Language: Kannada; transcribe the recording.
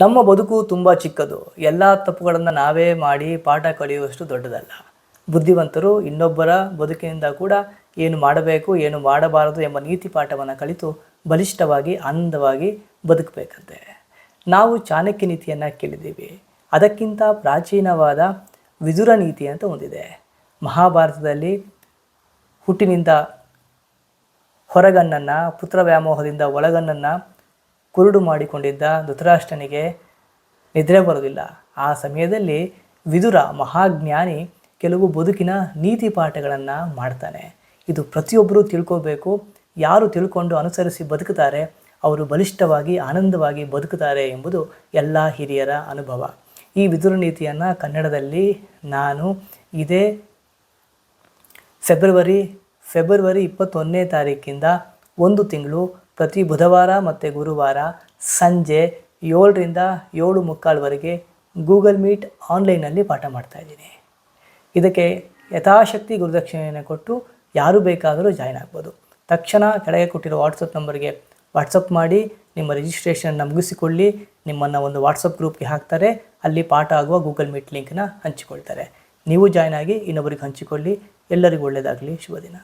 ನಮ್ಮ ಬದುಕು ತುಂಬ ಚಿಕ್ಕದು. ಎಲ್ಲ ತಪ್ಪುಗಳನ್ನು ನಾವೇ ಮಾಡಿ ಪಾಠ ಕಲಿಯುವಷ್ಟು ದೊಡ್ಡದಲ್ಲ. ಬುದ್ಧಿವಂತರು ಇನ್ನೊಬ್ಬರ ಬದುಕಿನಿಂದ ಕೂಡ ಏನು ಮಾಡಬೇಕು, ಏನು ಮಾಡಬಾರದು ಎಂಬ ನೀತಿ ಪಾಠವನ್ನು ಕಲಿತು ಬಲಿಷ್ಠವಾಗಿ, ಆನಂದವಾಗಿ ಬದುಕಬೇಕಂತೆ. ನಾವು ಚಾಣಕ್ಯ ನೀತಿಯನ್ನು ಕೇಳಿದ್ದೀವಿ. ಅದಕ್ಕಿಂತ ಪ್ರಾಚೀನವಾದ ವಿದುರ ನೀತಿ ಅಂತ ಹೊಂದಿದೆ ಮಹಾಭಾರತದಲ್ಲಿ ಹುಟ್ಟಿನಿಂದ ಹೊರಗನ್ನನ್ನು ಪುತ್ರ ವ್ಯಾಮೋಹದಿಂದ ಒಳಗಣ್ಣನ್ನು ಕುರುಡು ಮಾಡಿಕೊಂಡಿದ್ದ ಧೃತರಾಷ್ಟ್ರನಿಗೆ ನಿದ್ರೆ ಬರುವುದಿಲ್ಲ. ಆ ಸಮಯದಲ್ಲಿ ವಿದುರ ಮಹಾಜ್ಞಾನಿ ಕೆಲವು ಬದುಕಿನ ನೀತಿ ಪಾಠಗಳನ್ನು ಮಾಡ್ತಾನೆ. ಇದು ಪ್ರತಿಯೊಬ್ಬರೂ ತಿಳ್ಕೋಬೇಕು. ಯಾರು ತಿಳ್ಕೊಂಡು ಅನುಸರಿಸಿ ಬದುಕುತ್ತಾರೆ, ಅವರು ಬಲಿಷ್ಠವಾಗಿ, ಆನಂದವಾಗಿ ಬದುಕುತ್ತಾರೆ ಎಂಬುದು ಎಲ್ಲ ಹಿರಿಯರ ಅನುಭವ. ಈ ವಿದುರ ನೀತಿಯನ್ನು ಕನ್ನಡದಲ್ಲಿ ನಾನು ಇದೇ ಫೆಬ್ರವರಿ ಫೆಬ್ರವರಿ ಇಪ್ಪತ್ತೊಂದನೇ ತಾರೀಕಿಂದ ಒಂದು ತಿಂಗಳು ಪ್ರತಿ ಬುಧವಾರ ಮತ್ತು ಗುರುವಾರ ಸಂಜೆ ಏಳರಿಂದ ಏಳು ಮುಕ್ಕಾಲ್ವರೆಗೆ ಗೂಗಲ್ ಮೀಟ್ ಆನ್ಲೈನಲ್ಲಿ ಪಾಠ ಮಾಡ್ತಾ ಇದ್ದೀನಿ. ಇದಕ್ಕೆ ಯಥಾಶಕ್ತಿ ಗುರುದಕ್ಷಿಣೆಯನ್ನು ಕೊಟ್ಟು ಯಾರು ಬೇಕಾದರೂ ಜಾಯ್ನ್ ಆಗ್ಬೋದು. ತಕ್ಷಣ ಕೆಳಗೆ ಕೊಟ್ಟಿರೋ ವಾಟ್ಸಪ್ ನಂಬರ್ಗೆ ವಾಟ್ಸಪ್ ಮಾಡಿ, ನಿಮ್ಮ ರಿಜಿಸ್ಟ್ರೇಷನ್ನ ಮುಗಿಸಿಕೊಳ್ಳಿ, ನಿಮ್ಮನ್ನು ಒಂದು ವಾಟ್ಸಪ್ ಗ್ರೂಪ್ಗೆ ಹಾಕ್ತಾರೆ, ಅಲ್ಲಿ ಪಾಠ ಆಗುವ ಗೂಗಲ್ ಮೀಟ್ ಲಿಂಕ್ನ ಹಂಚಿಕೊಳ್ತಾರೆ. ನೀವು ಜಾಯ್ನ್ ಆಗಿ ಇನ್ನೊಬ್ಬರಿಗೆ ಹಂಚಿಕೊಳ್ಳಿ. ಎಲ್ಲರಿಗೂ ಒಳ್ಳೆಯದಾಗಲಿ. ಶುಭ ದಿನ